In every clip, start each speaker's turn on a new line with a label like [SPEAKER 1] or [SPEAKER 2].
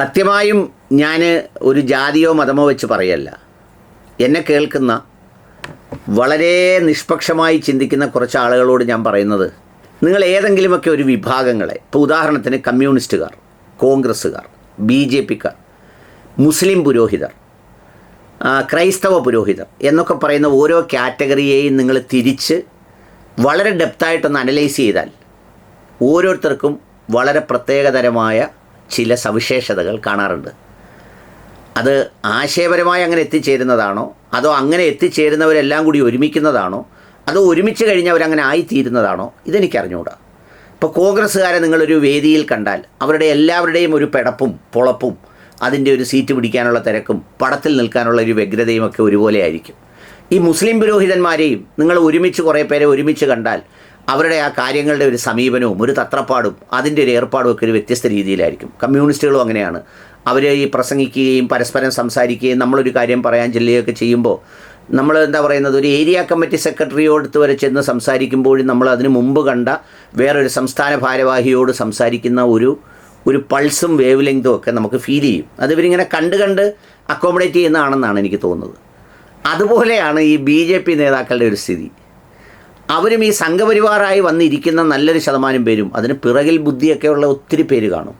[SPEAKER 1] സത്യമായും ഞാൻ ഒരു ജാതിയോ മതമോ വെച്ച് പറയല്ല. എന്നെ കേൾക്കുന്ന വളരെ നിഷ്പക്ഷമായി ചിന്തിക്കുന്ന കുറച്ച് ആളുകളോട് ഞാൻ പറയുന്നത് നിങ്ങൾ ഏതെങ്കിലുമൊക്കെ ഒരു വിഭാഗങ്ങളെ ഇപ്പോൾ ഉദാഹരണത്തിന് കമ്മ്യൂണിസ്റ്റുകാർ കോൺഗ്രസ്സുകാർ ബി ജെ പിക്കാർ മുസ്ലിം പുരോഹിതർ ക്രൈസ്തവ പുരോഹിതർ എന്നൊക്കെ പറയുന്ന ഓരോ കാറ്റഗറിയെയും നിങ്ങൾ തിരിച്ച് വളരെ ഡെപ്തായിട്ടൊന്ന് അനലൈസ് ചെയ്താൽ ഓരോരുത്തർക്കും വളരെ പ്രത്യേകതരമായ ചില സവിശേഷതകൾ കാണാറുണ്ട്. അത് ആശയപരമായി അങ്ങനെ എത്തിച്ചേരുന്നതാണോ? അതോ അങ്ങനെ എത്തിച്ചേരുന്നവരെല്ലാം കൂടി ഒരുമിക്കുന്നതാണോ? അതോ ഒരുമിച്ച് കഴിഞ്ഞ് അവരങ്ങനെ ആയിത്തീരുന്നതാണോ? ഇതെനിക്കറിഞ്ഞുകൂടാ ഇപ്പോൾ കോൺഗ്രസ്സുകാരെ നിങ്ങളൊരു വേദിയിൽ കണ്ടാൽ അവരുടെ എല്ലാവരുടെയും ഒരു പെടപ്പും പൊളപ്പും അതിന്റെ ഒരു സീറ്റ് പിടിക്കാനുള്ള തിരക്കും പടത്തിൽ നിൽക്കാനുള്ള ഒരു വ്യഗ്രതയും ഒക്കെ ഒരുപോലെ ആയിരിക്കും. ഈ മുസ്ലിം പുരോഹിതന്മാരെയും നിങ്ങൾ ഒരുമിച്ച് കുറേ പേരെ ഒരുമിച്ച് കണ്ടാൽ അവരുടെ ആ കാര്യങ്ങളുടെ ഒരു സമീപനവും ഒരു തത്രപ്പാടും അതിന്റെ ഒരു ഏർപ്പാടും ഒക്കെ ഒരു വ്യത്യസ്ത രീതിയിലായിരിക്കും. കമ്മ്യൂണിസ്റ്റുകളും അങ്ങനെയാണ്. അവർ ഈ പ്രസംഗിക്കുകയും പരസ്പരം സംസാരിക്കുകയും നമ്മളൊരു കാര്യം പറയാൻ ചെല്ലുകയൊക്കെ ചെയ്യുമ്പോൾ നമ്മൾ എന്താ പറയുന്നത് ഒരു ഏരിയ കമ്മിറ്റി സെക്രട്ടറിയോട് വരെ ചെന്ന് സംസാരിക്കുമ്പോഴും നമ്മൾ അതിന് മുമ്പ് കണ്ട വേറൊരു സംസ്ഥാന ഭാരവാഹിയോട് സംസാരിക്കുന്ന ഒരു ഒരു പൾസും വേവ് ലെങ്തും ഒക്കെ നമുക്ക് ഫീൽ ചെയ്യും. അത് ഇവരിങ്ങനെ കണ്ട് കണ്ട് അക്കോമഡേറ്റ് ചെയ്യുന്നതാണെന്നാണ് എനിക്ക് തോന്നുന്നത്. അതുപോലെയാണ് ഈ ബി നേതാക്കളുടെ ഒരു സ്ഥിതി. അവരും ഈ സംഘപരിവാറായി വന്നിരിക്കുന്ന നല്ലൊരു ശതമാനം പേരും അതിന് പിറകിൽ ബുദ്ധിയൊക്കെയുള്ള ഒത്തിരി പേര് കാണും.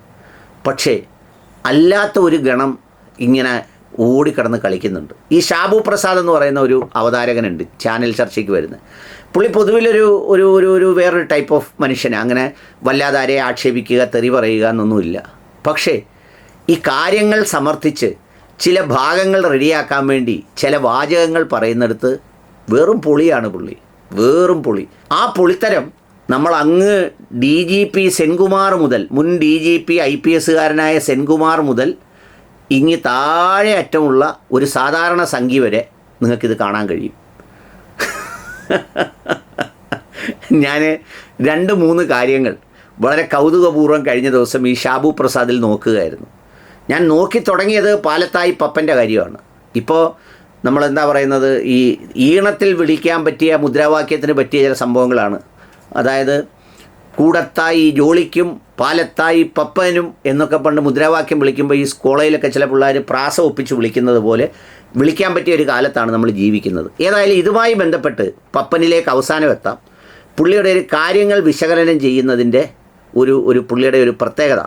[SPEAKER 1] പക്ഷേ അല്ലാത്ത ഒരു ഗണം ഇങ്ങനെ ഓടിക്കിടന്ന് കളിക്കുന്നുണ്ട്. ഈ ഷാബു പ്രസാദ് എന്ന് പറയുന്ന ഒരു അവതാരകനുണ്ട് ചാനൽ ചർച്ചയ്ക്ക് വരുന്നത്. പുള്ളി പൊതുവിലൊരു ഒരു ഒരു ഒരു വേറൊരു ടൈപ്പ് ഓഫ് മനുഷ്യനെ. അങ്ങനെ വല്ലാതെ ആരെയും ആക്ഷേപിക്കുക തെറി പറയുക എന്നൊന്നുമില്ല. പക്ഷേ ഈ കാര്യങ്ങൾ സമർത്ഥിച്ച് ചില ഭാഗങ്ങൾ റെഡിയാക്കാൻ വേണ്ടി ചില വാചകങ്ങൾ പറയുന്നിടത്ത് വെറും പൊളിയാണ് പുള്ളി. വെറും പൊളി. ആ പൊളിത്തരം നമ്മൾ അങ്ങ് ഡി ജി പി സെൻകുമാർ മുതൽ മുൻ D G P I P എസ്സുകാരനായ Senkumar മുതൽ ഇങ്ങി താഴെ അറ്റമുള്ള ഒരു സാധാരണ സംഖ്യ വരെ നിങ്ങൾക്കിത് കാണാൻ കഴിയും. ഞാൻ രണ്ട് മൂന്ന് കാര്യങ്ങൾ വളരെ കൗതുകപൂർവം കഴിഞ്ഞ ദിവസം ഈ ഷാബു പ്രസാദിൽ നോക്കുകയായിരുന്നു. ഞാൻ നോക്കി തുടങ്ങിയത് പാലത്തായി പപ്പന്റെ കാര്യമാണ്. ഇപ്പോൾ നമ്മൾ എന്താ പറയുന്നത്? ഈ ഈണത്തിൽ വിളിക്കാൻ പറ്റിയ മുദ്രാവാക്യത്തിന് പറ്റിയ ചില സംഭവങ്ങളാണ്. അതായത് കൂടത്തായി ജോളിക്കും പാലത്തായി പപ്പനും എന്നൊക്കെ പണ്ട് മുദ്രാവാക്യം വിളിക്കുമ്പോൾ ഈ കോളേജിലൊക്കെ ചില പിള്ളേർ പ്രാസ ഒപ്പിച്ച് വിളിക്കുന്നത് പോലെ വിളിക്കാൻ പറ്റിയ ഒരു കാലത്താണ് നമ്മൾ ജീവിക്കുന്നത്. ഏതായാലും ഇതുമായി ബന്ധപ്പെട്ട് പപ്പനിലേക്ക് അവസാനം എത്താം. പുള്ളിയുടെ ഒരു കാര്യങ്ങൾ വിശകലനം ചെയ്യുന്നതിന്റെ ഒരു ഒരു പുള്ളിയുടെ ഒരു പ്രത്യേകത.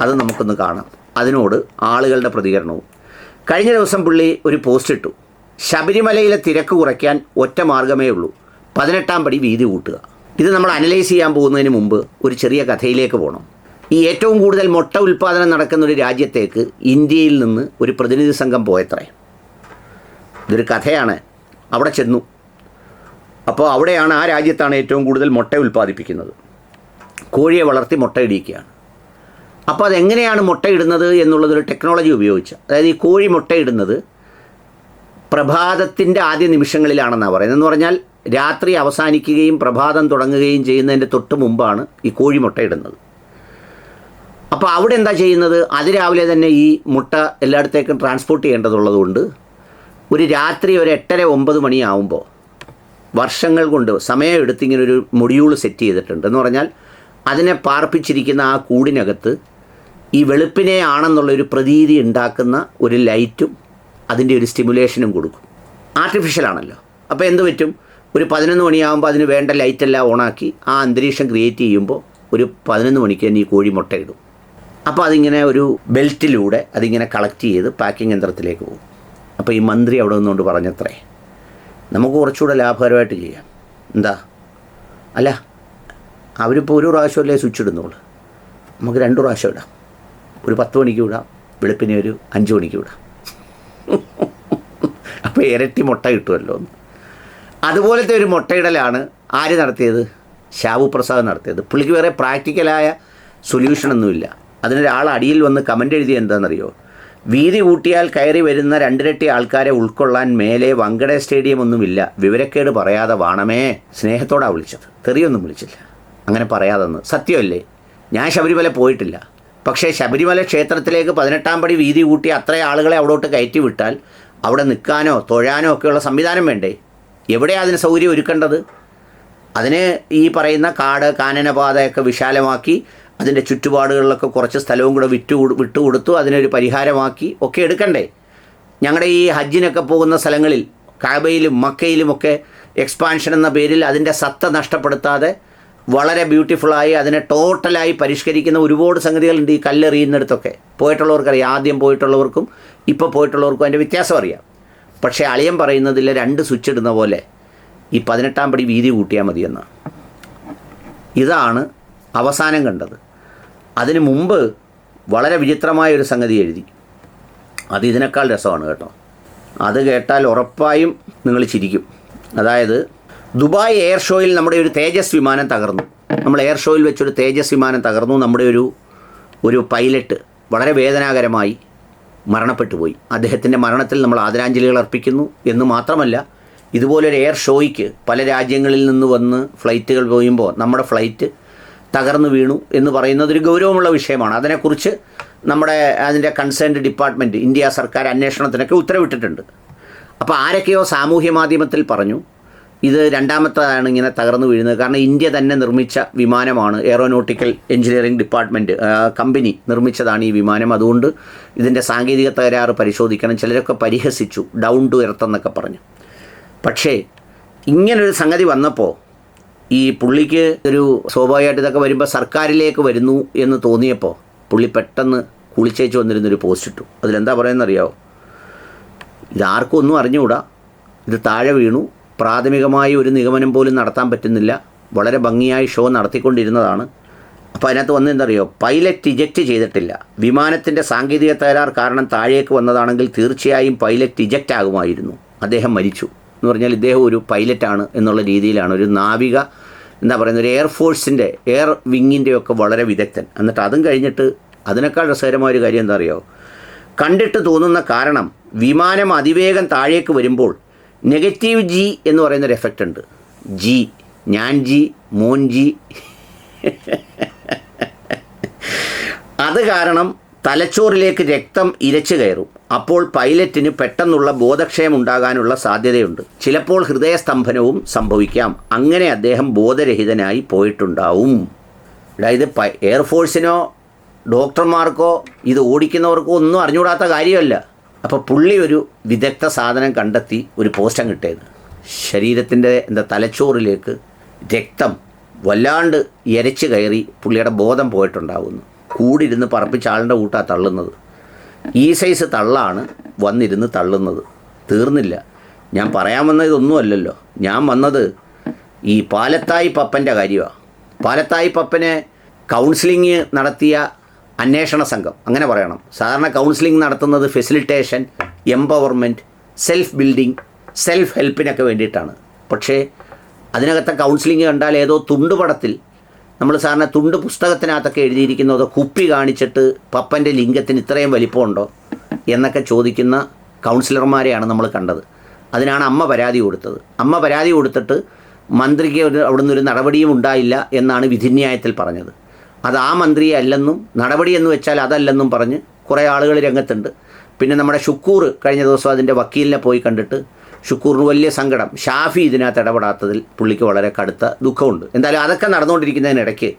[SPEAKER 1] അത് നമുക്കൊന്ന് കാണാം. അതിനോട് ആളുകളുടെ പ്രതികരണവും. കഴിഞ്ഞ ദിവസം പുള്ളി ഒരു പോസ്റ്റ് ഇട്ടു. ശബരിമലയിലെ തിരക്ക് കുറയ്ക്കാൻ ഒറ്റ മാർഗമേ ഉള്ളൂ. പതിനെട്ടാം പടി വീതി കൂട്ടുക. ഇത് നമ്മൾ അനലൈസ് ചെയ്യാൻ പോകുന്നതിന് മുമ്പ് ഒരു ചെറിയ കഥയിലേക്ക് പോകണം ഈ ഏറ്റവും കൂടുതൽ മുട്ട ഉൽപ്പാദനം നടക്കുന്ന ഒരു രാജ്യത്തേക്ക് ഇന്ത്യയിൽ നിന്ന് ഒരു പ്രതിനിധി സംഘം പോയത്രേ. ഇതൊരു കഥയാണ്. അവിടെ ചെന്നു. അപ്പോൾ അവിടെയാണ് ആ രാജ്യത്താണ് ഏറ്റവും കൂടുതൽ മുട്ട ഉൽപ്പാദിപ്പിക്കുന്നത്. കോഴിയെ വളർത്തി മുട്ടയിടിക്കുകയാണ് അപ്പോൾ അതെങ്ങനെയാണ് മുട്ടയിടുന്നത് എന്നുള്ളതൊരു ടെക്നോളജി ഉപയോഗിച്ച്. അതായത് ഈ കോഴി മുട്ടയിടുന്നത് പ്രഭാതത്തിന്റെ ആദ്യ നിമിഷങ്ങളിലാണെന്നാണ് പറയുന്നത്. എന്ന് പറഞ്ഞാൽ രാത്രി അവസാനിക്കുകയും പ്രഭാതം തുടങ്ങുകയും ചെയ്യുന്നതിന്റെ തൊട്ട് മുമ്പാണ് ഈ കോഴി മുട്ടയിടുന്നത്. അപ്പോൾ അവിടെ എന്താ ചെയ്യുന്നത്? അതിരാവിലെ തന്നെ ഈ മുട്ട എല്ലായിടത്തേക്കും ട്രാൻസ്പോർട്ട് ചെയ്യേണ്ടതുള്ളതുകൊണ്ട് ഒരു രാത്രി ഒരു എട്ടര ഒമ്പത് മണിയാവുമ്പോൾ വർഷങ്ങൾ കൊണ്ട് സമയം ഇങ്ങനെ ഒരു മൊഡ്യൂൾ സെറ്റ് ചെയ്തിട്ടുണ്ട്. എന്ന് പറഞ്ഞാൽ അതിനെ പാർപ്പിച്ചിരിക്കുന്ന ആ കൂടിനകത്ത് ഈ വെളുപ്പിനെ ആണെന്നുള്ളൊരു പ്രതീതി ഉണ്ടാക്കുന്ന ഒരു ലൈറ്റും അതിന്റെ ഒരു സ്റ്റിമുലേഷനും കൊടുക്കും. ആർട്ടിഫിഷ്യലാണല്ലോ അപ്പോൾ എന്ത് പറ്റും? ഒരു പതിനൊന്ന് മണിയാകുമ്പോൾ അതിന് വേണ്ട ലൈറ്റെല്ലാം ഓണാക്കി ആ അന്തരീക്ഷം ക്രിയേറ്റ് ചെയ്യുമ്പോൾ ഒരു പതിനൊന്ന് മണിക്ക് തന്നെ ഈ കോഴി മുട്ടയിടും അപ്പോൾ അതിങ്ങനെ ഒരു ബെൽറ്റിലൂടെ അതിങ്ങനെ കളക്ട് ചെയ്ത് പാക്കിംഗ് യന്ത്രത്തിലേക്ക് പോകും. അപ്പോൾ ഈ മന്ത്രി അവിടെ നിന്നുകൊണ്ട് പറഞ്ഞത്രേ നമുക്ക് കുറച്ചുകൂടെ ലാഭകരമായിട്ട് ചെയ്യാം. എന്താ? അല്ല അവരിപ്പോൾ ഒരു പ്രാവശ്യമല്ലേ സ്വിച്ച് ഇടുന്നുള്ളൂ. നമുക്ക് രണ്ട് പ്രാവശ്യം ഇടാം. ഒരു പത്ത് മണിക്ക് വിടാം. വെളുപ്പിനെ ഒരു അഞ്ച് മണിക്ക് വിടാം. അപ്പോൾ ഇരട്ടി മുട്ട കിട്ടുമല്ലോ എന്ന്. അതുപോലത്തെ ഒരു മുട്ടയിടലാണ് ആര് നടത്തിയത്? ഷാബു പ്രസാദ് നടത്തിയത്. പുള്ളിക്ക് വേറെ പ്രാക്ടിക്കലായ സൊല്യൂഷനൊന്നുമില്ല അതിനൊരാൾ അടിയിൽ വന്ന് കമന്റ് എഴുതി എന്താണെന്നറിയോ? വീതി കൂട്ടിയാൽ കയറി വരുന്ന രണ്ടിരട്ടി ആൾക്കാരെ ഉൾക്കൊള്ളാൻ മേലെ വങ്കട സ്റ്റേഡിയം ഒന്നുമില്ല. വിവരക്കേട് പറയാതെ വാണമേ. സ്നേഹത്തോടാണ് വിളിച്ചത്. തെറിയൊന്നും വിളിച്ചില്ല. അങ്ങനെ പറയാതെന്ന്. സത്യമല്ലേ? ഞാൻ ശബരിമല പോയിട്ടില്ല. പക്ഷേ ശബരിമല ക്ഷേത്രത്തിലേക്ക് പതിനെട്ടാം പടി വീതി കൂട്ടി അത്ര ആളുകളെ അവിടോട്ട് കയറ്റി വിട്ടാൽ അവിടെ നിൽക്കാനോ തൊഴാനോ ഒക്കെയുള്ള സംവിധാനം വേണ്ടേ? എവിടെയാണ് അതിന് സൗകര്യം ഒരുക്കേണ്ടത്? അതിന് ഈ പറയുന്ന കാട് കാനനപാതയൊക്കെ വിശാലമാക്കി അതിന്റെ ചുറ്റുപാടുകളിലൊക്കെ കുറച്ച് സ്ഥലവും കൂടെ വിറ്റു കൊടു- വിട്ടുകൊടുത്തു അതിനൊരു പരിഹാരമാക്കി ഒക്കെ എടുക്കണ്ടേ? ഞങ്ങളുടെ ഈ ഹജ്ജിനൊക്കെ പോകുന്ന സ്ഥലങ്ങളിൽ കാബയിലും മക്കയിലുമൊക്കെ എക്സ്പാൻഷൻ എന്ന പേരിൽ അതിന്റെ സത്ത നഷ്ടപ്പെടുത്താതെ വളരെ ബ്യൂട്ടിഫുള്ളായി അതിനെ ടോട്ടലായി പരിഷ്കരിക്കുന്ന ഒരുപാട് സംഗതികളുണ്ട് ഈ കല്ലെറിയുന്നിടത്തൊക്കെ. പോയിട്ടുള്ളവർക്കറിയാം ആദ്യം പോയിട്ടുള്ളവർക്കും ഇപ്പോൾ പോയിട്ടുള്ളവർക്കും അതിന്റെ വ്യത്യാസം അറിയാം. പക്ഷേ അളിയൻ പറയുന്നതിൽ രണ്ട് സ്വിച്ച് ഇടുന്ന പോലെ ഈ പതിനെട്ടാം പടി വീതി കൂട്ടിയാൽ മതിയെന്ന്. ഇതാണ് അവസാനം കണ്ടത്. അതിന് മുമ്പ് വളരെ വിചിത്രമായ ഒരു സംഗതി എഴുതി. അത് ഇതിനേക്കാൾ രസമാണ് കേട്ടോ. അത് കേട്ടാൽ ഉറപ്പായും നിങ്ങൾ ചിരിക്കും. അതായത് ദുബായ് എയർ ഷോയിൽ നമ്മുടെ ഒരു തേജസ് വിമാനം തകർന്നു. നമ്മൾ എയർ ഷോയിൽ വെച്ചൊരു തേജസ് വിമാനം തകർന്നു. നമ്മുടെ ഒരു ഒരു പൈലറ്റ് വളരെ വേദനാകരമായി മരണപ്പെട്ടു പോയി. അദ്ദേഹത്തിന്റെ മരണത്തിൽ നമ്മൾ ആദരാഞ്ജലികൾ അർപ്പിക്കുന്നു എന്ന് മാത്രമല്ല ഇതുപോലൊരു എയർ ഷോയ്ക്ക് പല രാജ്യങ്ങളിൽ നിന്ന് വന്ന് ഫ്ലൈറ്റുകൾ പോയുമ്പോൾ നമ്മുടെ ഫ്ലൈറ്റ് തകർന്നു വീണു എന്ന് പറയുന്നത് ഒരു ഗൗരവമുള്ള വിഷയമാണ്. അതിനെക്കുറിച്ച് നമ്മുടെ അതിന്റെ കൺസേൺഡ് ഡിപ്പാർട്ട്മെന്റ് ഇന്ത്യ സർക്കാർ അന്വേഷണത്തിനൊക്കെ ഉത്തരവിട്ടിട്ടുണ്ട്. അപ്പോൾ ആരൊക്കെയോ സാമൂഹ്യ മാധ്യമത്തിൽ പറഞ്ഞു ഇത് രണ്ടാമത്തേതാണ് ഇങ്ങനെ തകർന്നു വീഴുന്നത്. കാരണം ഇന്ത്യ തന്നെ നിർമ്മിച്ച വിമാനമാണ് എയറോനോട്ടിക്കൽ എഞ്ചിനീയറിംഗ് ഡിപ്പാർട്ട്മെന്റ് കമ്പനി നിർമ്മിച്ചതാണ് ഈ വിമാനം. അതുകൊണ്ട് ഇതിന്റെ സാങ്കേതിക തകരാറ് പരിശോധിക്കണം. ചിലരൊക്കെ പരിഹസിച്ചു ഡൗൺ ടു എർത്ത് എന്നൊക്കെ പറഞ്ഞു. പക്ഷേ ഇങ്ങനൊരു സംഗതി വന്നപ്പോൾ ഈ പുള്ളിക്ക് ഒരു സ്വാഭാവികമായിട്ട് ഇതൊക്കെ വരുമ്പോൾ സർക്കാരിലേക്ക് വരുന്നു എന്ന് തോന്നിയപ്പോൾ പുള്ളി പെട്ടെന്ന് കുളിച്ചേച്ച് വന്നിരുന്നൊരു പോസ്റ്റ് ഇട്ടു. അതിലെന്താ പറയുന്നറിയാവോ? ഇതാർക്കും ഒന്നും അറിഞ്ഞുകൂടാ. ഇത് താഴെ വീണു. പ്രാഥമികമായി ഒരു നിഗമനം പോലും നടത്താൻ പറ്റുന്നില്ല. വളരെ ഭംഗിയായി ഷോ നടത്തിക്കൊണ്ടിരുന്നതാണ്. അപ്പോൾ അതിനകത്ത് വന്ന് എന്തറിയോ പൈലറ്റ് ഇജക്റ്റ് ചെയ്തിട്ടില്ല. വിമാനത്തിന്റെ സാങ്കേതിക തകരാർ കാരണം താഴേക്ക് വന്നതാണെങ്കിൽ തീർച്ചയായും പൈലറ്റ് ഇജക്റ്റ് ആകുമായിരുന്നു. അദ്ദേഹം മരിച്ചു. എന്ന് പറഞ്ഞാൽ ഇദ്ദേഹം ഒരു പൈലറ്റാണ് എന്നുള്ള രീതിയിലാണ്. ഒരു നാവിക എന്താ പറയുന്നത് ഒരു എയർഫോഴ്സിന്റെ എയർ വിങ്ങിന്റെ ഒക്കെ വളരെ വിദഗ്ധൻ. എന്നിട്ട് അതും കഴിഞ്ഞിട്ട് അതിനേക്കാൾ രസകരമായ ഒരു കാര്യം എന്താ അറിയോ കണ്ടിട്ട് തോന്നുന്ന കാരണം വിമാനം അതിവേഗം താഴേക്ക് വരുമ്പോൾ നെഗറ്റീവ് ജി എന്ന് പറയുന്നൊരു എഫക്റ്റ് ഉണ്ട്. ജി ഞാൻ ജി മോൻ ജി. അത് കാരണം തലച്ചോറിലേക്ക് രക്തം ഇരച്ചു കയറും. അപ്പോൾ പൈലറ്റിന് പെട്ടെന്നുള്ള ബോധക്ഷയം ഉണ്ടാകാനുള്ള സാധ്യതയുണ്ട്. ചിലപ്പോൾ ഹൃദയസ്തംഭനവും സംഭവിക്കാം. അങ്ങനെ അദ്ദേഹം ബോധരഹിതനായി പോയിട്ടുണ്ടാവും. അതായത് എയർഫോഴ്സിനോ ഡോക്ടർമാർക്കോ ഇത് ഓടിക്കുന്നവർക്കോ ഒന്നും അറിഞ്ഞുകൂടാത്ത കാര്യമല്ല. അപ്പോൾ പുള്ളി ഒരു വിദഗ്ധ സാധനം കണ്ടെത്തി ഒരു പോസ്റ്റം കിട്ടിയത് ശരീരത്തിന്റെ എന്താ തലച്ചോറിലേക്ക് രക്തം വല്ലാണ്ട് എരച്ച് കയറി പുള്ളിയുടെ ബോധം പോയിട്ടുണ്ടാവുന്നു. കൂടിരുന്ന് പറപ്പിച്ച ആളിന്റെ കൂട്ടാ തള്ളുന്നത്. ഈ സൈസ് തള്ളാണ് വന്നിരുന്ന് തള്ളുന്നത്. തീർന്നില്ല. ഞാൻ പറയാൻ വന്ന ഇതൊന്നുമല്ലല്ലോ ഞാൻ വന്നത് ഈ പാലത്തായി പപ്പന്റെ കാര്യമാണ് പാലത്തായി പപ്പനെ കൗൺസിലിങ് നടത്തിയ അന്വേഷണ സംഘം. അങ്ങനെ പറയണം. സാധാരണ കൗൺസിലിംഗ് നടത്തുന്നത് facilitation empowerment self building self ഹെൽപ്പിനൊക്കെ വേണ്ടിയിട്ടാണ്. പക്ഷേ അതിനകത്തെ കൗൺസിലിംഗ് കണ്ടാൽ ഏതോ തുണ്ടുപടത്തിൽ നമ്മൾ സാറിന് തുണ്ട് പുസ്തകത്തിനകത്തൊക്കെ എഴുതിയിരിക്കുന്നതോ കുപ്പി കാണിച്ചിട്ട് പപ്പന്റെ ലിംഗത്തിന് ഇത്രയും വലിപ്പമുണ്ടോ എന്നൊക്കെ ചോദിക്കുന്ന കൗൺസിലർമാരെയാണ് നമ്മൾ കണ്ടത്. അതിനാണ് അമ്മ പരാതി കൊടുത്തത്. അമ്മ പരാതി കൊടുത്തിട്ട് മന്ത്രിക്ക് ഒരു അവിടുന്ന് ഒരു നടപടിയും ഉണ്ടായില്ല എന്നാണ് വിധിന്യായത്തിൽ പറഞ്ഞത്. അത് ആ മന്ത്രിയെ അല്ലെന്നും നടപടി എന്ന് വെച്ചാൽ അതല്ലെന്നും പറഞ്ഞ് കുറേ ആളുകൾ രംഗത്തുണ്ട്. പിന്നെ നമ്മുടെ ഷുക്കൂർ കഴിഞ്ഞ ദിവസം അതിന്റെ വക്കീലിനെ പോയി കണ്ടിട്ട് ഷുക്കൂറിന് വലിയ സങ്കടം. ഷാഫി ഇതിനകത്ത് ഇടപെടാത്തതിൽ പുള്ളിക്ക് വളരെ കടുത്ത ദുഃഖമുണ്ട്. എന്തായാലും അതൊക്കെ നടന്നുകൊണ്ടിരിക്കുന്നതിനിടയ്ക്ക്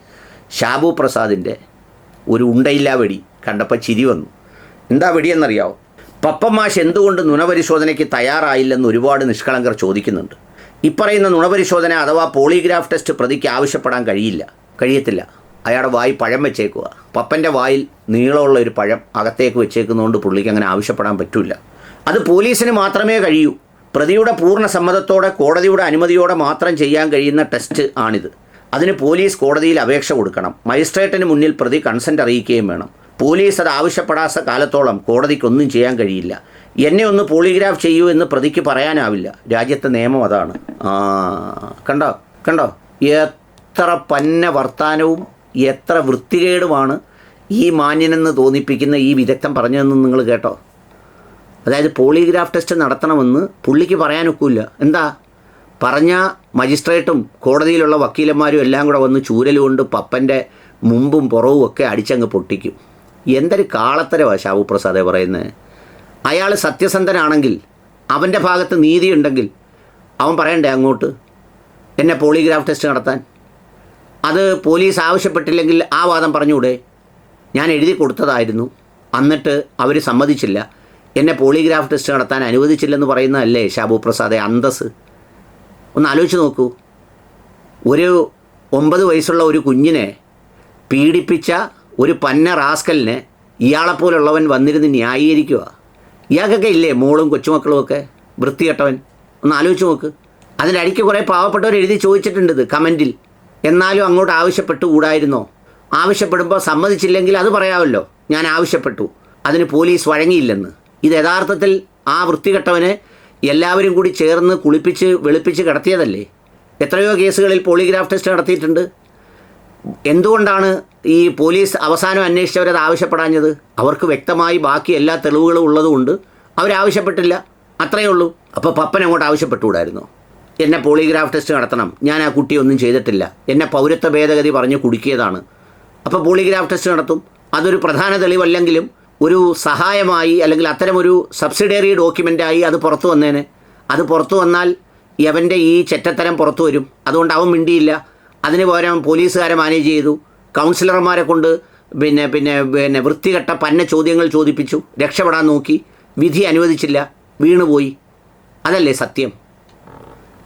[SPEAKER 1] ഷാബു പ്രസാദിന്റെ ഒരു ഉണ്ടയില്ലാ വെടി കണ്ടപ്പോൾ ചിരി വന്നു. എന്താ വെടിയെന്നറിയാവോ? പപ്പമാഷ് എന്തുകൊണ്ട് നുണപരിശോധനയ്ക്ക് തയ്യാറായില്ലെന്ന് ഒരുപാട് നിഷ്കളങ്കർ ചോദിക്കുന്നുണ്ട്. ഇപ്പറയുന്ന നുണപരിശോധന അഥവാ പോളിഗ്രാഫ് ടെസ്റ്റ് പ്രതിക്ക് ആവശ്യപ്പെടാൻ കഴിയില്ല. കഴിയത്തില്ല. അയാളുടെ വായി പഴം വെച്ചേക്കുക. പപ്പന്റെ വായിൽ നീളമുള്ള ഒരു പഴം അകത്തേക്ക് വെച്ചേക്കുന്നതുകൊണ്ട് പുള്ളിക്ക് അങ്ങനെ ആവശ്യപ്പെടാൻ പറ്റില്ല അത് പോലീസിന് മാത്രമേ കഴിയൂ. പ്രതിയുടെ പൂർണ സമ്മതത്തോടെ കോടതിയുടെ അനുമതിയോടെ മാത്രം ചെയ്യാൻ കഴിയുന്ന ടെസ്റ്റ് ആണിത്. അതിന് പോലീസ് കോടതിയിൽ അപേക്ഷ കൊടുക്കണം. മജിസ്ട്രേറ്റിന് മുന്നിൽ പ്രതി കൺസെന്റ് അറിയിക്കുകയും വേണം. പോലീസ് അത് ആവശ്യപ്പെടാത്ത കാലത്തോളം കോടതിക്കൊന്നും ചെയ്യാൻ കഴിയില്ല. എന്നെ ഒന്ന് പോളിഗ്രാഫ് ചെയ്യൂ എന്ന് പ്രതിക്ക് പറയാനാവില്ല. രാജ്യത്തെ നിയമം അതാണ്. കണ്ടോ? കണ്ടോ? എത്ര പന്ന വർത്താനവും എത്ര വൃത്തികേടുമാണ് ഈ മാന്യനെന്ന് തോന്നിപ്പിക്കുന്ന ഈ വിദഗ്ധൻ പറഞ്ഞതെന്ന് നിങ്ങൾ കേട്ടോ? അതായത് പോളിഗ്രാഫ് ടെസ്റ്റ് നടത്തണമെന്ന് പുള്ളിക്ക് പറയാനൊക്കില്ല. എന്താ? പറഞ്ഞ മജിസ്ട്രേറ്റും കോടതിയിലുള്ള വക്കീലന്മാരും എല്ലാം കൂടെ വന്ന് ചൂരലുകൊണ്ട് പപ്പന്റെ മുമ്പും പുറവും ഒക്കെ അടിച്ചങ്ങ് പൊട്ടിക്കും. എന്തൊരു കാളത്തരമാണ് ഷാബു പ്രസാദെ പറയുന്നത് അയാൾ സത്യസന്ധനാണെങ്കിൽ അവന്റെ ഭാഗത്ത് നീതിയുണ്ടെങ്കിൽ അവൻ പറയണ്ടേ അങ്ങോട്ട്? എന്നെ പോളിഗ്രാഫ് ടെസ്റ്റ് നടത്താൻ? അത് പോലീസ് ആവശ്യപ്പെട്ടില്ലെങ്കിൽ ആ വാദം പറഞ്ഞുകൂടെ? ഞാൻ എഴുതി കൊടുത്തതായിരുന്നു. എന്നിട്ട് അവർ സമ്മതിച്ചില്ല. എന്നെ പോളിഗ്രാഫ് ടെസ്റ്റ് നടത്താൻ അനുവദിച്ചില്ലെന്ന് പറയുന്നതല്ലേ ഷാബു പ്രസാദെ അന്തസ് ഒന്ന് ആലോചിച്ച് നോക്കൂ. ഒരു ഒമ്പത് വയസ്സുള്ള ഒരു കുഞ്ഞിനെ പീഡിപ്പിച്ച ഒരു പന്ന റാസ്കലിനെ ഇയാളെപ്പോലുള്ളവൻ വന്നിരുന്ന് ന്യായീകരിക്കുക ഇയാൾക്കൊക്കെ ഇല്ലേ മോളും കൊച്ചുമക്കളുമൊക്കെ വൃത്തികെട്ടവൻ. ഒന്ന് ആലോചിച്ച് നോക്ക്. അതിന്റെ അടിക്ക് കുറേ പാവപ്പെട്ടവർ എഴുതി ചോദിച്ചിട്ടുണ്ട് കമന്റിൽ. എന്നാലും അങ്ങോട്ട് ആവശ്യപ്പെട്ടു കൂടായിരുന്നോ? ആവശ്യപ്പെടുമ്പോൾ സമ്മതിച്ചില്ലെങ്കിൽ അത് പറയാമല്ലോ. ഞാൻ ആവശ്യപ്പെട്ടു. അതിന് പോലീസ് വഴങ്ങിയില്ലെന്ന്. ഇത് യഥാർത്ഥത്തിൽ ആ വൃത്തികെട്ടവന് എല്ലാവരും കൂടി ചേർന്ന് കുളിപ്പിച്ച് വെളുപ്പിച്ച് കിടത്തിയതല്ലേ? എത്രയോ കേസുകളിൽ പോളിഗ്രാഫ് ടെസ്റ്റ് നടത്തിയിട്ടുണ്ട്. എന്തുകൊണ്ടാണ് ഈ പോലീസ് അവസാനം അന്വേഷിച്ചവരത് ആവശ്യപ്പെടാഞ്ഞത്? അവർക്ക് വ്യക്തമായി ബാക്കി എല്ലാ തെളിവുകളും ഉള്ളതുകൊണ്ട് അവരാവശ്യപ്പെട്ടില്ല. അത്രയേ ഉള്ളൂ. അപ്പോൾ പപ്പൻ അങ്ങോട്ട് ആവശ്യപ്പെട്ടുകൂടായിരുന്നോ? എന്നെ പോളിഗ്രാഫ് ടെസ്റ്റ് നടത്തണം. ഞാൻ ആ കുട്ടി ഒന്നും ചെയ്തിട്ടില്ല. എന്നെ പൗരത്വ ഭേദഗതി പറഞ്ഞ് കുടുക്കിയതാണ്. അപ്പോൾ പോളിഗ്രാഫ് ടെസ്റ്റ് നടത്തും. അതൊരു പ്രധാന തെളിവല്ലെങ്കിലും ഒരു സഹായമായി അല്ലെങ്കിൽ അത്തരമൊരു സബ്സിഡറി ഡോക്യുമെന്റായി അത് പുറത്തു വന്നേനെ. അത് പുറത്തു വന്നാൽ യവന്റെ ഈ ചെറ്റത്തരം പുറത്തു വരും. അതുകൊണ്ട് അവൻ മിണ്ടിയില്ല. അതിന് പകരം പോലീസുകാരെ മാനേജ് ചെയ്തു. കൗൺസിലർമാരെ കൊണ്ട് പിന്നെ പിന്നെ പിന്നെ വൃത്തികെട്ട പന്ന ചോദ്യങ്ങൾ ചോദിപ്പിച്ചു. രക്ഷപ്പെടാൻ നോക്കി. വിധി അനുവദിച്ചില്ല. വീണുപോയി. അതല്ലേ സത്യം?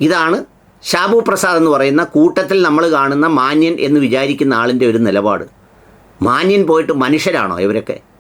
[SPEAKER 1] ഇതാണ് ഷാബു പ്രസാദ് എന്ന് പറയുന്ന കൂട്ടത്തിൽ നമ്മൾ കാണുന്ന മാന്യൻ എന്ന് വിചാരിക്കുന്ന ആളിന്റെ ഒരു നിലപാട്. മാന്യൻ പോയിട്ട് മനുഷ്യരാണോ ഇവരൊക്കെ?